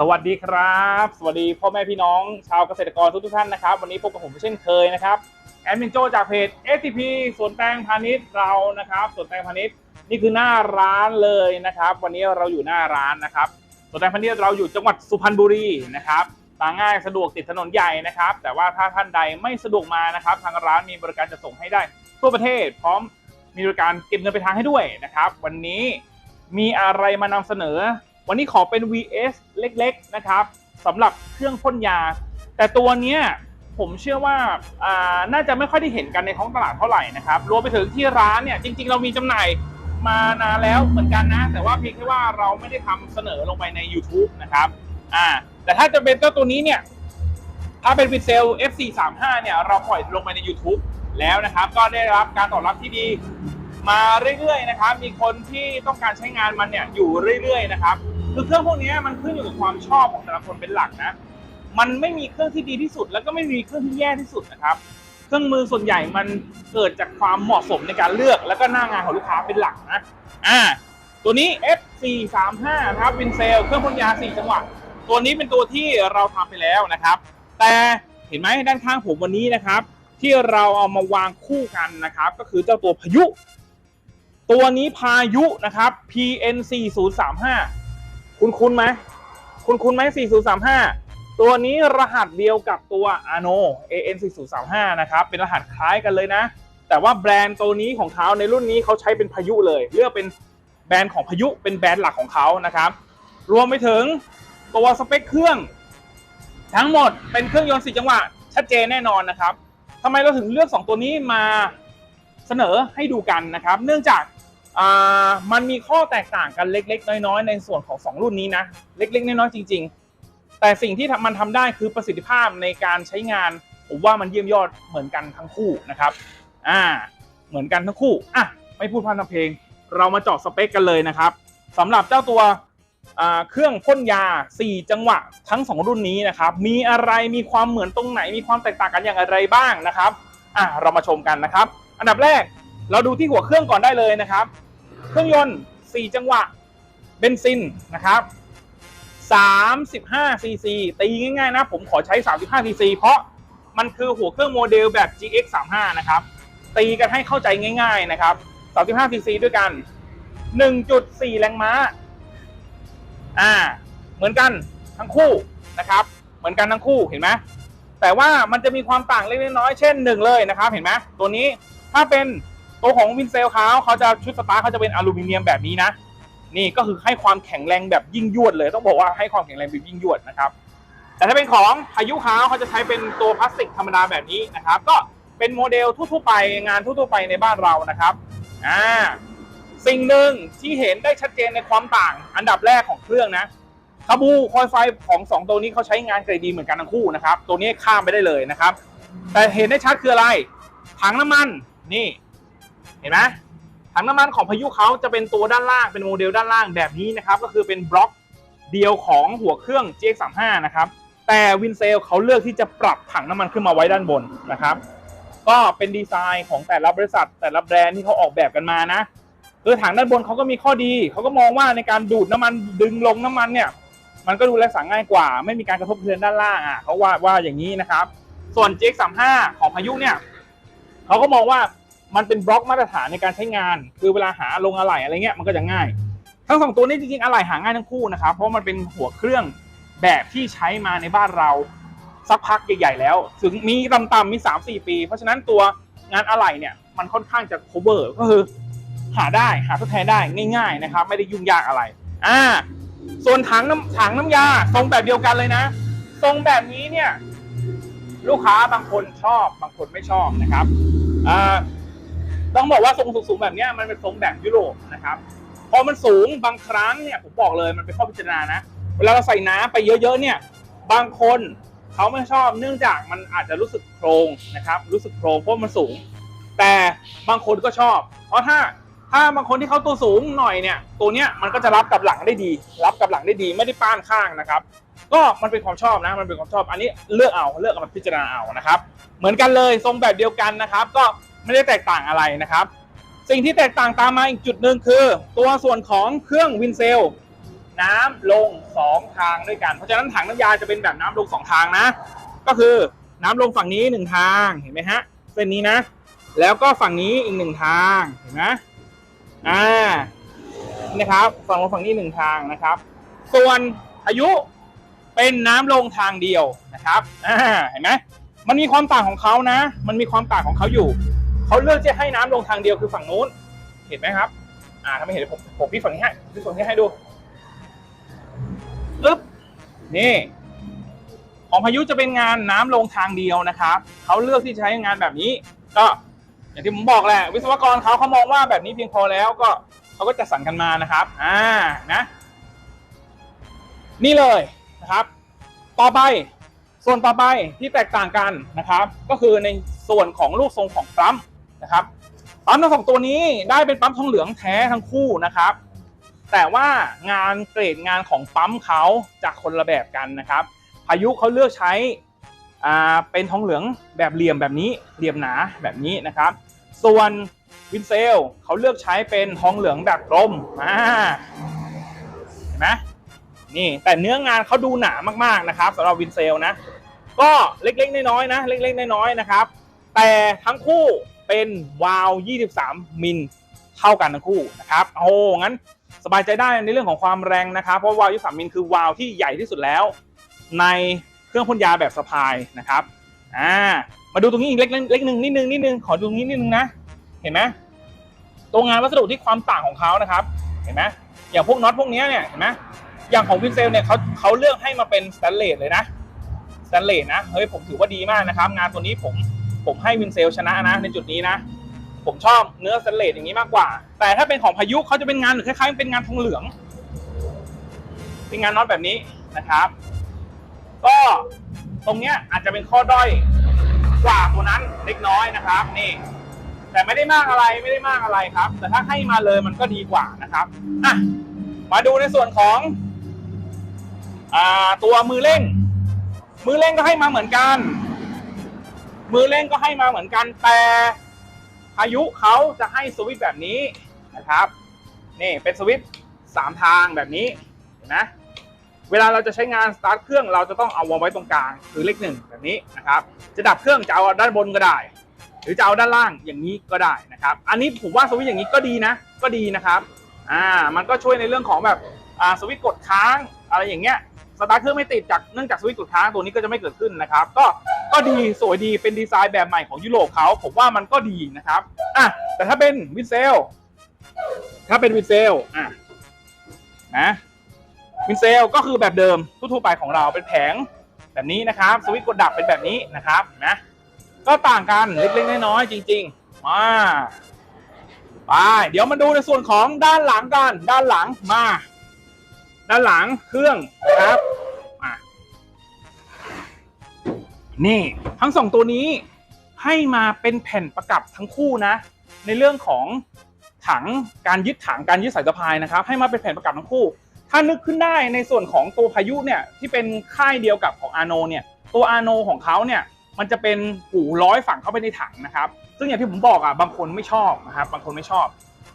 สวัสดีครับ สวัสดีพ่อแม่พี่น้องชาวเกษตรกรทุกท่านนะครับ วันนี้พบกับผมเช่นเคยนะครับแอดมินโจจากเพจ STP สวนแตงพาณิชย์เรานะครับสวนแตงพาณิชย์นี่คือหน้าร้านเลยนะครับ วันนี้เราอยู่หน้าร้านนะครับสวนแตงพาณิชย์เราอยู่จังหวัดสุพรรณบุรีนะครับมาง่ายสะดวกติดถนนใหญ่นะครับ แต่ว่าถ้าท่านใดไม่สะดวกมานะครับ ทางร้านมีบริการจะส่งให้ได้ทั่วประเทศ พร้อมมีบริการเก็บเงินไปลายทางให้ด้วยนะครับ วันนี้มีอะไรมานำเสนอ วันนี้ขอเป็น VS เล็กๆนะครับสำหรับเครื่องพ่นยา แต่ตัวเนี้ยผมเชื่อว่าาน่าจะไม่ค่อยได้เห็นกันในท้องตลาดเท่าไหร่นะครับรวมไปถึงที่ร้านเนี่ยจริง ๆ เรามีจำหน่ายมานานแล้วเหมือนกันนะ แต่ว่าเพียงแค่ว่าเราไม่ได้ทำเสนอลงไปใน YouTube นะครับอ่าแต่ถ้าจะเป็นเจ้าตัวนี้เนี่ยถ้าเป็นวิดเซล F435 เนี่ยเราปล่อยลงไปใน YouTube แล้วนะครับก็ได้รับการตอบรับที่ดีมาเรื่อยๆนะครับ มีคนที่ต้องการใช้งานมันเนี่ยอยู่เรื่อยๆนะครับ คือเครื่องพวกนี้มันขึ้นอยู่กับความชอบของแต่ละคนเป็นหลักนะ มันไม่มีเครื่องที่ดีที่สุด แล้วก็ไม่มีเครื่องที่แย่ที่สุดนะครับ เครื่องมือส่วนใหญ่มันเกิดจากความเหมาะสมในการเลือก แล้วก็หน้างานของลูกค้าเป็นหลักนะ อ่า ตัวนี้ F435 นะครับวินเซล เครื่องพ่นยา 4 จังหวะ ตัวนี้เป็นตัวที่เราทำไปแล้วนะครับ แต่เห็นไหมด้านข้างผมวันนี้นะครับ ที่เราเอามาวางคู่กันนะครับ ก็คือเจ้าตัวพายุ ตัวนี้พายุนะครับ PN 4035 คุณคุณไหมคุณคุณไหม4035 ตัวนี้รหัสเดียวกับตัว Ano AN 4035นะครับ เป็นรหัสคล้ายกันเลยนะ แต่ว่าแบรนด์ตัวนี้ของเขาในรุ่นนี้เขาใช้เป็นพายุเลย เลือกเป็นแบรนด์ของพายุเป็นแบรนด์หลักของเขานะครับ รวมไปถึงตัวสเปคเครื่อง ทั้งหมดเป็นเครื่องยนต์4จังหวะชัดเจนแน่นอนนะครับทำไมเราถึงเลือก 2 ตัวนี้มาเสนอให้ดูกันนะครับ เนื่องจาก มันมีข้อแตกต่างกันเล็ก ๆ น้อยๆในส่วนของ 2 รุ่นนี้นะ เล็ก ๆ น้อยๆจริง ๆ แต่สิ่งที่มันทำได้คือประสิทธิภาพในการใช้งานผมว่ามันเยี่ยมยอดเหมือนกันทั้งคู่นะครับ อ่า เหมือนกันทั้งคู่ อะ ไม่พูดพร่ำทำเพลง เรามาเจาะสเปคกันเลยนะครับสำหรับเจ้าตัวเครื่องพ่นยา 4 จังหวะทั้ง 2 รุ่นนี้นะครับ มีอะไร มีความเหมือนตรงไหน มีความแตกต่างกันอย่างไรบ้างนะครับ อะ เรามาชมกันนะครับ อันดับแรก เราดูที่หัวเครื่องก่อนได้เลยนะครับ เครื่องยนต์ 4 จังหวะ เบนซินนะครับ 35 ซีซีตีง่ายๆนะ ผมขอใช้ 35 ซีซีเพราะมันคือหัวเครื่องโมเดลแบบ GX 35นะครับ ตีกันให้เข้าใจง่ายๆนะครับ 35 ซีซีด้วยกัน 1.4 แรงม้า อ่า เหมือนกันทั้งคู่นะครับ เหมือนกันทั้งคู่เห็นไหมแต่ว่ามันจะมีความต่างเล็กน้อยเช่นหนึ่งเลยนะครับ เห็นไหมตัวนี้ถ้าเป็น ตัวของวินเซลเขาเขาจะชุดสตาร์เขาจะเป็นอลูมิเนียมแบบนี้นะ นี่ก็คือให้ความแข็งแรงแบบยิ่งยวดเลยต้องบอกว่าให้ความแข็งแรงแบบยิ่งยวดนะครับ แต่ถ้าเป็นของพายุเขาเขาจะใช้เป็นตัวพลาสติกธรรมดาแบบนี้นะครับ ก็เป็นโมเดลทั่วๆไปงานทั่วๆไปในบ้านเรานะครับอ่าสิ่งหนึ่งที่เห็นได้ชัดเจนในความต่างอันดับแรกของเครื่องนะคาบูคอยไฟของสองตัวนี้เขาใช้งานเกรดดีเหมือนกันทั้งคู่นะครับ ตัวนี้ข้ามไปได้เลยนะครับ แต่เห็นได้ชัดคืออะไร ถังน้ำมันนี่ ห็นไหมถังน้ำมันของพายุเขาจะเป็นตัวด้านล่างเป็นโมเดลด้านล่างแบบนี้นะครับก็คือเป็นบล็อกเดียวของหัวเครื่อง GX35 นะครับแต่วินเซลเขาเลือกที่จะปรับถังน้ำมันขึ้นมาไว้ด้านบนนะครับก็เป็นดีไซน์ของแต่ละบริษัท แต่ละแบรนด์ที่เขาออกแบบกันมานะคือถังด้านบนเขาก็มีข้อดีเขาก็มองว่าในการดูดน้ำมันดึงลงน้ำมันเนี่ย มันก็ดูแลสาง่ายกว่า ไม่มีการกระทบกระเทือนด้านล่างอะเขาว่าว่าอย่างนี้นะครับ ส่วน GX35 ของพายุเนี่ยเขาก็มองว่า มันเป็นบล็อกมาตรฐานในการใช้งาน คือเวลาหาลงอะไหล่อะไรเงี้ยมันก็จะง่าย ทั้งสองตัวนี้จริงๆอะไหล่หาง่ายทั้งคู่นะครับ เพราะมันเป็นหัวเครื่องแบบที่ใช้มาในบ้านเราสักพักใหญ่ๆแล้ว ถึงมีต่ำๆมี 3-4 ปี เพราะฉะนั้นตัวงานอะไหล่เนี่ยมันค่อนข้างจะ cover ก็คือหาได้หาทดแทนได้ง่าย ๆนะครับ ไม่ได้ยุ่งยากอะไรอ่าส่วนถังน้ำถังน้ำยาทรงแบบเดียวกันเลยนะ ทรงแบบนี้เนี่ยลูกค้าบางคนชอบบางคนไม่ชอบนะครับอ่า ต้องบอกว่าทรงสูงๆแบบนี้มันเป็นทรงแบบยุโรปนะครับพอมันสูงบางครั้งเนี่ยผมบอกเลยมันเป็นข้อพิจารณานะเวลาเราใส่น้ำไปเยอะๆเนี่ยบางคนเขาไม่ชอบเนื่องจากมันอาจจะรู้สึกโครงนะครับ รู้สึกโครงเพราะมันสูง แต่บางคนก็ชอบ เพราะถ้าถ้าบางคนที่เขาตัวสูงหน่อยเนี่ย ตัวเนี้ยมันก็จะรับกับหลังได้ดี รับกับหลังได้ดีไม่ได้ป้านข้างนะครับ ก็มันเป็นความชอบนะ มันเป็นความชอบ อันนี้เลือกเอาเลือกเอามาพิจารณาเอานะครับ เหมือนกันเลยทรงแบบเดียวกันนะครับ ก็ ไม่ได้แตกต่างอะไรนะครับ สิ่งที่แตกต่างตามมาอีกจุดหนึ่งคือ ตัวส่วนของเครื่องวินเซลน้ำลงสองทางด้วยกัน เพราะฉะนั้นถังน้ำยาจะเป็นแบบน้ำลงสองทางนะ ก็คือน้ำลงฝั่งนี้หนึ่งทางเห็นไหมฮะเส้นนี้นะ แล้วก็ฝั่งนี้อีกหนึ่งทางเห็นไหมอ่านี่นะครับฝั่งลงฝั่งนี้หนึ่งทางนะครับ ส่วนพายุเป็นน้ำลงทางเดียวนะครับอ่าเห็นไหมมันมีความต่างของเขานะ มันมีความต่างของเขาอยู่ เขาเลือกจะให้น้ำลงทางเดียวคือฝั่งนู้น เห็นไหมครับ อ่าถ้าไม่เห็นเดี๋ยผมผมพี่ฝั่งนี้ให้พี่ฝั่งนี้ให้ดูปึ๊บนี่ ของพายุจะเป็นงานน้ำลงทางเดียวนะครับเขาเลือกที่จะใช้งานแบบนี้ ก็อย่างที่ผมบอกแหละ วิศวกรเขาเขามองว่าแบบนี้เพียงพอแล้วก็เขาก็จะสั่งกันมานะครับ อ่านะ นี่เลยนะครับ ต่อไปส่วนต่อไปที่แตกต่างกันนะครับ ก็คือในส่วนของลูกทรงของปั๊ม นะครับปั๊มทั้งสองตัวนี้ได้เป็นปั๊มทองเหลืองแท้ทั้งคู่นะครับ แต่ว่างานเกรดงานของปั๊มเขาจะคนละแบบกันนะครับพายุเขาเลือกใช้อ่าเป็นทองเหลืองแบบเหลี่ยมแบบนี้เหลี่ยมหนาแบบนี้นะครับ ส่วนวินเซลเขาเลือกใช้เป็นทองเหลืองแบบกลมอ่าเห็นไหมนี่แต่เนื้องานเขาดูหนามากๆนะครับสำหรับวินเซลนะ ก็เล็กๆน้อยๆนะ เล็กๆน้อยๆนะครับ แต่ทั้งคู่ เป็นวาล์ว23 มิลเท่ากันทั้งคู่นะครับโอ้งั้นสบายใจได้ในเรื่องของความแรงนะครับเพราะวาล์ว23 มิลคือวาล์วที่ใหญ่ที่สุดแล้ว ในเครื่องพ่นยาแบบสะพายนะครับอ่ามาดูตรงนี้อีกเล็กเล็กหนึ่งนิดนึงนิดนึงขอดูตรงนี้นิดนึงนะเห็นไหมตัวงานวัสดุที่ความต่างของเขานะครับ เห็นไหมอย่างพวกน็อตพวกนี้เนี่ยเห็นไหมอย่างของวินเซลเนี่ยเขาเขาเลือกให้มาเป็นสแตนเลสเลยนะสแตนเลสนะเฮ้ยผมถือว่าดีมากนะครับ งานตัวนี้ผม ผมให้วินเซลชนะนะในจุดนี้นะ ผมชอบเนื้อสเลสอย่างนี้มากกว่า แต่ถ้าเป็นของพายุเขาจะเป็นงานหรือคล้ายๆเป็นงานทองเหลือง เป็นงานน็อตแบบนี้นะครับ ก็ตรงเนี้ยอาจจะเป็นข้อด้อยกว่าตัวนั้นเล็กน้อยนะครับ นี่ แต่ไม่ได้มากอะไรไม่ได้มากอะไรครับ แต่ถ้าให้มาเลยมันก็ดีกว่านะครับอะมาดูในส่วนของอ่าตัวมือเร่ง มือเร่งก็ให้มาเหมือนกัน มือเร่งก็ให้มาเหมือนกันแต่พายุเขาจะให้สวิตช์แบบนี้นะครับนี่เป็นสวิตช์สามทางแบบนี้เห็นไหมเวลาเราจะใช้งานสตาร์ทเครื่องเราจะต้องเอาวางไว้ตรงกลางคือเลขหนึ่งแบบนี้นะครับ จะดับเครื่องจะเอาด้านบนก็ได้ หรือจะเอาด้านล่างอย่างนี้ก็ได้นะครับ อันนี้ผมว่าสวิตช์อย่างนี้ก็ดีนะ ก็ดีนะครับอ่ามันก็ช่วยในเรื่องของแบบอ่าสวิตช์กดค้างอะไรอย่างเงี้ย สตาร์ทเครื่องไม่ติดจากเนื่องจากสวิตช์กดค้างตัวนี้ก็จะไม่เกิดขึ้นนะครับ ก็ก็ดีสวยดีเป็นดีไซน์แบบใหม่ของยุโรปเขาผมว่ามันก็ดีนะครับอะแต่ถ้าเป็นวินเซลถ้าเป็นวินเซลอะนะวินเซลก็คือแบบเดิมทั่วไปของเราเป็นแผงแบบนี้นะครับ สวิตช์กดดับเป็นแบบนี้นะครับนะก็ต่างกันเล็กๆน้อยๆจริงๆมาไปเดี๋ยวมาดูในส่วนของด้านหลังกันด้านหลังมา ด้านหลังเครื่องครับมานี่ทั้งสองตัวนี้ให้มาเป็นแผ่นประกับทั้งคู่นะ ในเรื่องของถังการยึดถังการยึดสายสะพายนะครับ ให้มาเป็นแผ่นประกับทั้งคู่ ถ้านึกขึ้นได้ในส่วนของตัวพายุเนี่ยที่เป็นค่ายเดียวกับของอาโนเนี่ยตัวอาโนของเขาเนี่ยมันจะเป็นหูร้อยฝังเข้าไปในถังนะครับ ซึ่งอย่างที่ผมบอกอะบางคนไม่ชอบนะครับบางคนไม่ชอบ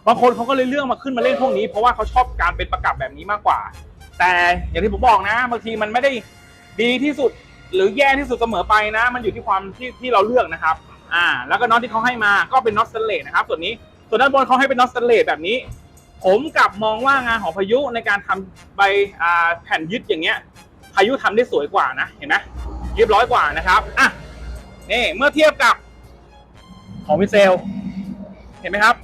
บางคนเขาก็เลยเลือกมาขึ้นมาเล่นพวกนี้ เพราะว่าเขาชอบการเป็นประกับแบบนี้มากกว่า แต่อย่างที่ผมบอกนะบางทีมันไม่ได้ดีที่สุดหรือแย่ที่สุดเสมอไปนะ มันอยู่ที่ความที่ที่เราเลือกนะครับ อ่า แล้วก็น็อตที่เขาให้มาก็เป็นน็อตสเตเลสนะครับ ส่วนนี้ส่วนด้านบนเขาให้เป็นน็อตสเตเลสแบบนี้ ผมกลับมองว่างานของพายุในการทำใบอ่าแผ่นยึดอย่างเงี้ย พายุทำได้สวยกว่านะเห็นไหมเรียบร้อยกว่านะครับอะนี่เมื่อเทียบกับของวิเซล เห็นไหมครับ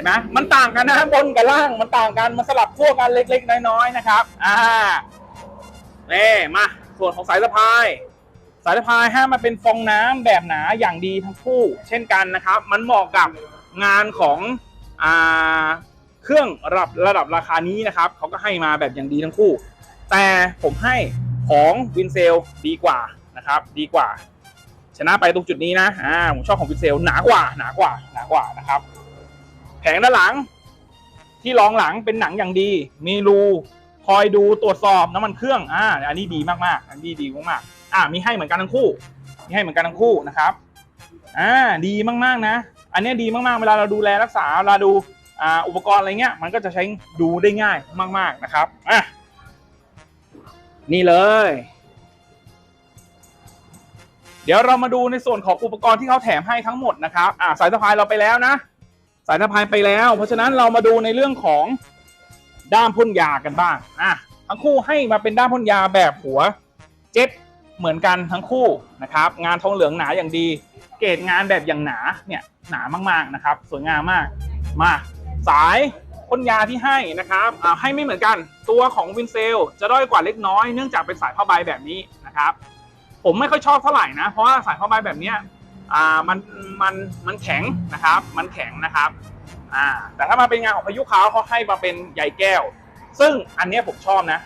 ห็นไหมมันต่างกันนะบนกับล่างมันต่างกันมันสลับขั้วกันเล็กๆ น้อยๆนะครับอ่าเน่มาส่วนของสายสะพาย สายสะพายให้มาเป็นฟองน้ำแบบหนาอย่างดีทั้งคู่ เช่นกันนะครับ มันเหมาะกับงานของอ่าเครื่องระดับระดับราคานี้นะครับเขาก็ให้มาแบบอย่างดีทั้งคู่ แต่ผมให้ของวินเซลดีกว่านะครับ ดีกว่า ชนะไปตรงจุดนี้นะอ่าผมชอบของวินเซลหนากว่าหนากว่าหนากว่านะครับ แผงด้านหลัง ที่รองหลังเป็นหนังอย่างดี มีรูคอยดูตรวจสอบน้ำมันเครื่องอ่าอันนี้ดีมากๆ อันนี้ดีมากๆอ่ามีให้เหมือนกันทั้งคู่ มีให้เหมือนกันทั้งคู่นะครับอ่าดีมากๆนะ อันนี้ดีมากๆ เวลาเราดูแลรักษาเวลาดูอ่าอุปกรณ์อะไรเงี้ยมันก็จะใช้ดูได้ง่ายมาก ๆนะครับอะนี่เลย เดี๋ยวเรามาดูในส่วนของอุปกรณ์ที่เขาแถมให้ทั้งหมดนะครับอ่าสายสะพายเราไปแล้วนะ สายสะพายไปแล้ว เพราะฉะนั้นเรามาดูในเรื่องของด้ามพ่นยากันบ้างอะทั้งคู่ให้มาเป็นด้ามพ่นยาแบบหัวเจ็ตเหมือนกันทั้งคู่นะครับ งานทองเหลืองหนาอย่างดี เกรดงานแบบอย่างหนาเนี่ยหนามากๆนะครับ สวยงามมากมาสายพ่นยาที่ให้นะครับอ่าให้ไม่เหมือนกัน ตัวของวินเซล จะด้อยกว่าเล็กน้อยเนื่องจากเป็นสายผ้าใบแบบนี้นะครับ ผมไม่ค่อยชอบเท่าไหร่นะ เพราะว่าสายผ้าใบแบบเนี้ย อ่ามันมันมันแข็งนะครับ มันแข็งนะครับอ่าแต่ถ้ามาเป็นงานของพายุขาวเขาให้มาเป็นใยแก้ว ซึ่งอันนี้ผมชอบนะ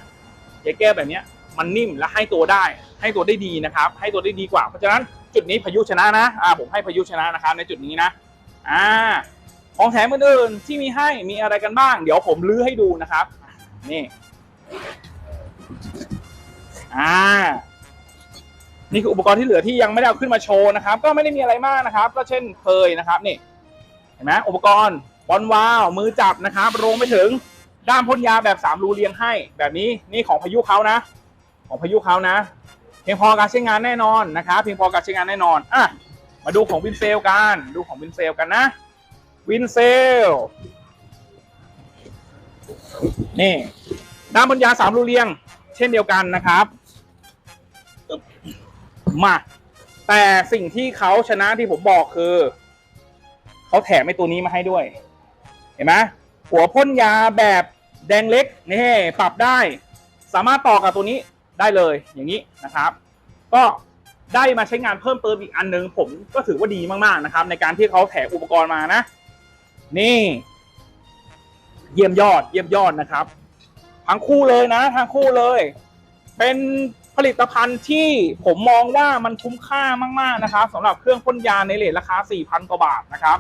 ใยแก้วแบบนี้มันนิ่มและให้ตัวได้ ให้ตัวได้ดีนะครับ ให้ตัวได้ดีกว่า เพราะฉะนั้นจุดนี้พายุชนะนะอ่าผมให้พายุชนะนะครับ ในจุดนี้นะอ่าของแถมอื่นๆที่มีให้มีอะไรกันบ้าง เดี๋ยวผมลื้อให้ดูนะครับ นี่อ่า นี่คืออุปกรณ์ที่เหลือที่ยังไม่ได้เอาขึ้นมาโชว์นะครับ ก็ไม่ได้มีอะไรมากนะครับ ก็เช่นเคยนะครับนี่เห็นไหมอุปกรณ์บอลวาวมือจับนะครับรวมไปถึงด้ามพ่นยาแบบสามรูเรียงให้ แบบนี้นี่ของพายุเขานะ ของพายุเขานะ เพียงพอการใช้งานแน่นอนนะครับเพียงพอการใช้งานแน่นอนอะมาดูของวินเซลกันดูของวินเซลกันนะวินเซลนี่ด้ามพ่นยาสามรูเรียง เช่นเดียวกันนะครับ มาแต่สิ่งที่เขาชนะที่ผมบอกคือ เขาแถมไอ้ตัวนี้มาให้ด้วย เห็นไหมหัวพ่นยาแบบแดงเล็กนี่ปรับได้ สามารถต่อกับตัวนี้ได้เลยอย่างนี้นะครับ ก็ได้มาใช้งานเพิ่มเติมอีกอันนึง ผมก็ถือว่าดีมากๆนะครับ ในการที่เขาแถมอุปกรณ์มานะ นี่ เยี่ยมยอดเยี่ยมยอดนะครับ ทั้งคู่เลยนะทั้งคู่เลย เป็น ลิตภัณฑ์ที่ผมมองว่ามันคุ้มค่ามากๆนะครับสำหรับเครื่องพ่นยาในเลทราคา 4,000 กว่าบาทนะครับ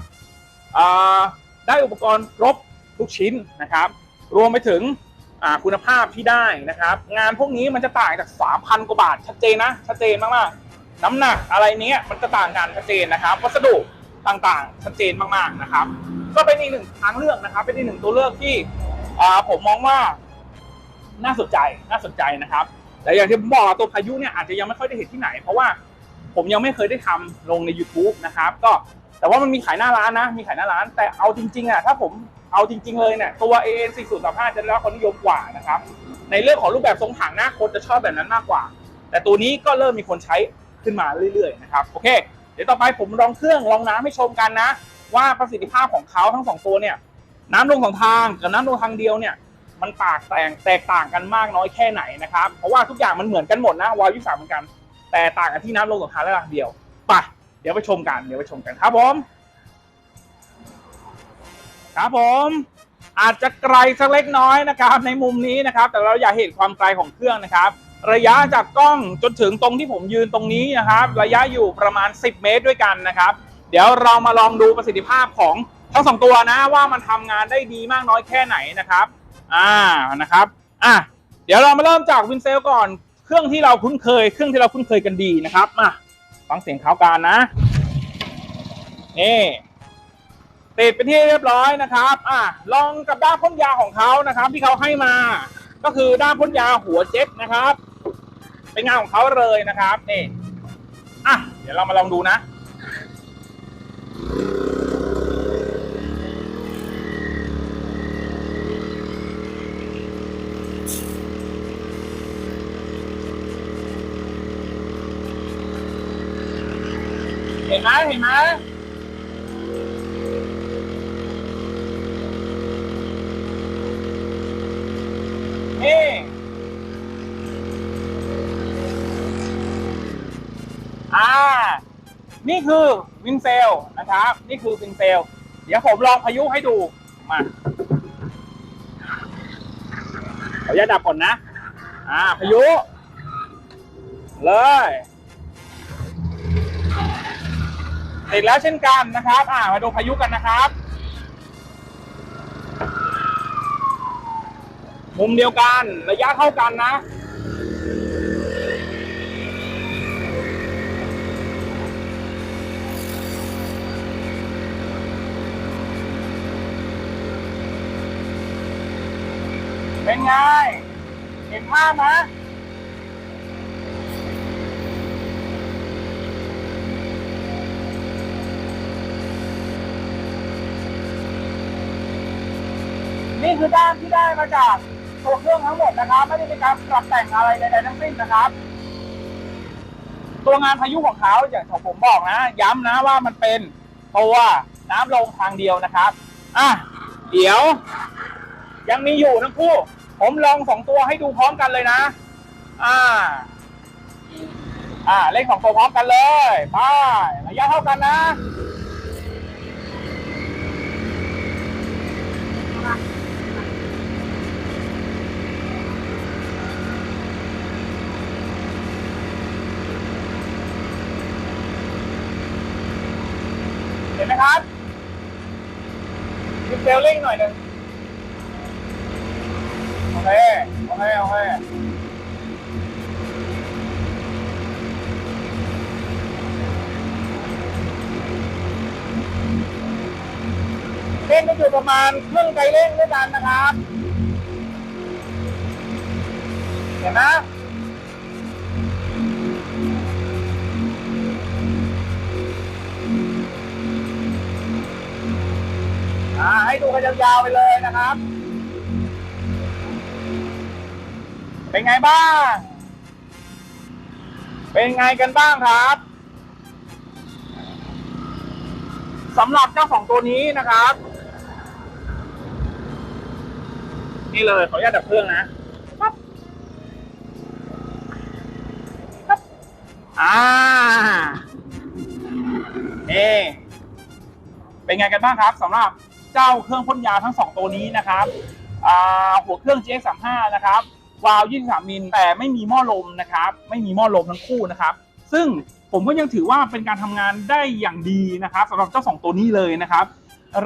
ได้อุปกรณ์ครบทุกชิ้นนะครับ รวมไปถึงคุณภาพที่ได้นะครับ งานพวกนี้มันจะต่างจาก 3,000 กว่าบาท ชัดเจนนะชัดเจนมากๆ น้ำหนักอะไรเนี้ยมันจะต่างกันชัดเจนนะครับ วัสดุต่างๆชัดเจนมากๆนะครับ ก็เป็นอีกหนึ่งทางเลือกนะครับ เป็นอีกหนึ่งตัวเลือกที่ผมมองว่าน่าสนใจน่าสนใจนะครับ แต่อย่างที่ผมบอกตัวพายุเนี่ยอาจจะยังไม่ค่อยได้เห็นที่ไหน เพราะว่าผมยังไม่เคยได้ทำลงใน YouTube นะครับ ก็แต่ว่ามันมีขายหน้าร้านนะ มีขายหน้าร้าน แต่เอาจริงๆอะถ้าผมเอาจริง ๆ เลยเนี่ยตัว AN 4035จะได้รับความนิยมกว่านะครับ ในเรื่องของรูปแบบทรงถังหน้าคนจะชอบแบบนั้นมากกว่า แต่ตัวนี้ก็เริ่มมีคนใช้ขึ้นมาเรื่อยๆนะครับโอเค เดี๋ยวต่อไปผมลองเครื่องลองน้ำให้ชมกันนะ ว่าประสิทธิภาพของเขาทั้งสองตัวเนี่ยน้ำลงสองทางกับน้ำลงทางเดียวเนี่ย มันต่างแตกแตกต่างกันมากน้อยแค่ไหนนะครับ เพราะว่าทุกอย่างมันเหมือนกันหมดนะวายี่สามเหมือนกัน แต่ต่างกันที่น้ำลงสองทางและทางเดียวไปเดี๋ยวไปชมกันเดี๋ยวไปชมกันครับผมครับผมอาจจะไกลสักเล็กน้อยนะครับ ในมุมนี้นะครับ แต่เราอยากเห็นความไกลของเครื่องนะครับ ระยะจากกล้องจนถึงตรงที่ผมยืนตรงนี้นะครับ ระยะอยู่ประมาณ 10 เมตรด้วยกันนะครับ เดี๋ยวเรามาลองดูประสิทธิภาพของทั้งสองตัวนะว่ามันทำงานได้ดีมากน้อยแค่ไหนนะครับ อ่านะครับอะเดี๋ยวเรามาเริ่มจากวินเซลก่อนเครื่องที่เราคุ้นเคย เครื่องที่เราคุ้นเคยกันดีนะครับมาฟังเสียงเขาการนะนี่ติดเป็นที่เรียบร้อยนะครับอะลองกับด้ามพ่นยาของเขานะครับ ที่เขาให้มา ก็คือด้ามพ่นยาหัวเจ็ตนะครับ เป็นงานของเขาเลยนะครับนี่อะเดี๋ยวเรามาลองดูนะ เห็นไหมนี่อ่า นี่คือวินเซลนะครับ นี่คือวินเซล เดี๋ยวผมลองพายุให้ดู มาขออนุญาตดับก่อนนะ อ่าพายุ เลย ติดแล้วเช่นกันนะครับ อ่ามาดูพายุกันนะครับ มุมเดียวกันระยะเท่ากันนะ เป็นไง เห็นภาพไหม คือด้านที่ได้มาจากตัวเครื่องทั้งหมดนะครับไม่ได้มีการปรับแต่งอะไรใดๆทั้งสิ้นนะครับ ตัวงานพายุของเขาอย่างที่ผมบอกนะ ย้ำนะว่ามันเป็นตัวน้ำลงทางเดียวนะครับอะเดี๋ยว ยังมีอยู่ทั้งคู่ ผมลองสองตัวให้ดูพร้อมกันเลยนะ อ่า อ่าเลขสองตัวพร้อมกันเลยไประยะเท่ากันนะ เล่นก็อยู่ประมาณครึ่งไกลเล่นด้วยกันนะครับ เห็นไหมให้ดูกันยาวๆไปเลยนะครับ เป็นไงบ้าง เป็นไงกันบ้างครับสำหรับเจ้าสองตัวนี้นะครับ นี่เลยขออนุญาตดับเครื่องนะปั๊บปั๊บอ่าเอเป็นไงกันบ้างครับสำหรับเจ้าเครื่องพ่นยาทั้ง 2 ตัวนี้นะครับอ่าหัวเครื่อง GX35 นะครับวาล์ว23 มิลแต่ไม่มีหม้อลมนะครับ ไม่มีหม้อลมทั้งคู่นะครับ ซึ่งผมก็ยังถือว่าเป็นการทำงานได้อย่างดีนะครับสำหรับเจ้า 2 ตัวนี้เลยนะครับ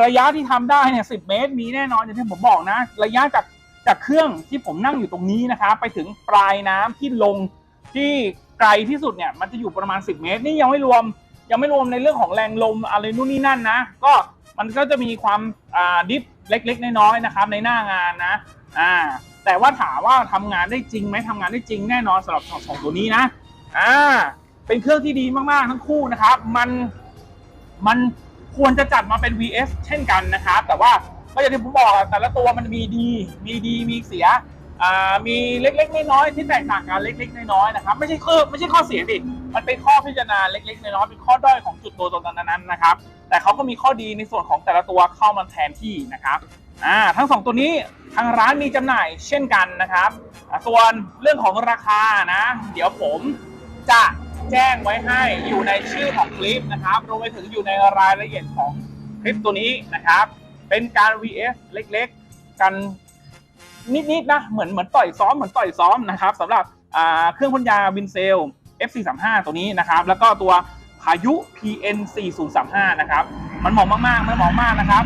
ระยะที่ทำได้เนี่ย10เมตรมีแน่นอนอย่างที่ผมบอกนะ ระยะจาก จากเครื่องที่ผมนั่งอยู่ตรงนี้นะครับไปถึงปลายน้ำที่ลงที่ไกลที่สุดเนี่ยมันจะอยู่ประมาณ 10 เมตร นี่ยังไม่รวมยังไม่รวมในเรื่องของแรงลมอะไรนู่นนี่นั่นนะ ก็มันก็จะมีความดิฟเล็ก ๆ น้อยๆนะครับในหน้างานนะอ่าแต่ว่าถามว่าทำงานได้จริงไหมทำงานได้จริงแน่นอนสำหรับสองสองตัวนี้นะอ่าเป็นเครื่องที่ดีมากๆทั้งคู่นะครับ มันมันควรจะจัดมาเป็น VS เช่นกันนะครับ แต่ว่า ก็อย่างที่ผมบอกอะแต่ละตัวมันมีดี มีดีมีเสียอ่ามีเล็กๆน้อยๆที่แตกต่างกันเล็กๆน้อยๆนะครับไม่ใช่ข้อไม่ใช่ข้อเสียดิมันเป็นข้อพิจารณาเล็กๆน้อยๆเป็นข้อด้อยของจุดตัวตนนั้นๆนะครับ แต่เขาก็มีข้อดีในส่วนของแต่ละตัวเข้ามาแทนที่นะครับอ่าทั้งสองตัวนี้ทางร้านมีจำหน่ายเช่นกันนะครับ ส่วนเรื่องของราคานะ เดี๋ยวผมจะแจ้งไว้ให้อยู่ในชื่อของคลิปนะครับรวมไปถึงอยู่ในรายละเอียดของคลิปตัวนี้นะครับ เป็นการ VS เล็กๆ กันนิดๆนะเหมือนเหมือนต่อยซ้อมเหมือนต่อยซ้อมนะครับสำหรับเครื่องพ่นยาวินเซล F435 ตัวนี้นะครับ แล้วก็ตัวพายุ PN 4035นะครับ มันเหมาะมากๆ มันเหมาะมากนะครับ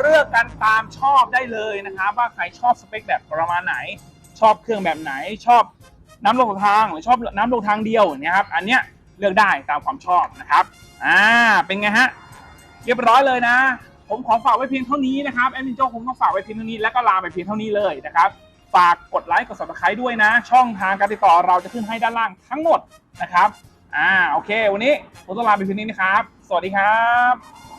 เลือกกันตามชอบได้เลยนะครับ ว่าใครชอบสเปคแบบประมาณไหน ชอบเครื่องแบบไหน ชอบน้ำลงทางหรือชอบน้ำลงทางเดียวเนี้ยครับ อันเนี้ยเลือกได้ตามความชอบนะครับ อ่า เป็นไงฮะ เรียบร้อยเลยนะ ผมขอฝากไว้เพียงเท่านี้นะครับแอดมินโจคงต้องฝากไว้เพียงเท่านี้แล้วก็ลาไปเพียงเท่านี้เลยนะครับฝากกดไลค์กด subscribe ด้วยนะ ช่องทางการติดต่อเราจะขึ้นให้ด้านล่างทั้งหมดนะครับอ่าโอเค วันนี้ผมต้องลาไปเพียงนี้นะครับ สวัสดีครับ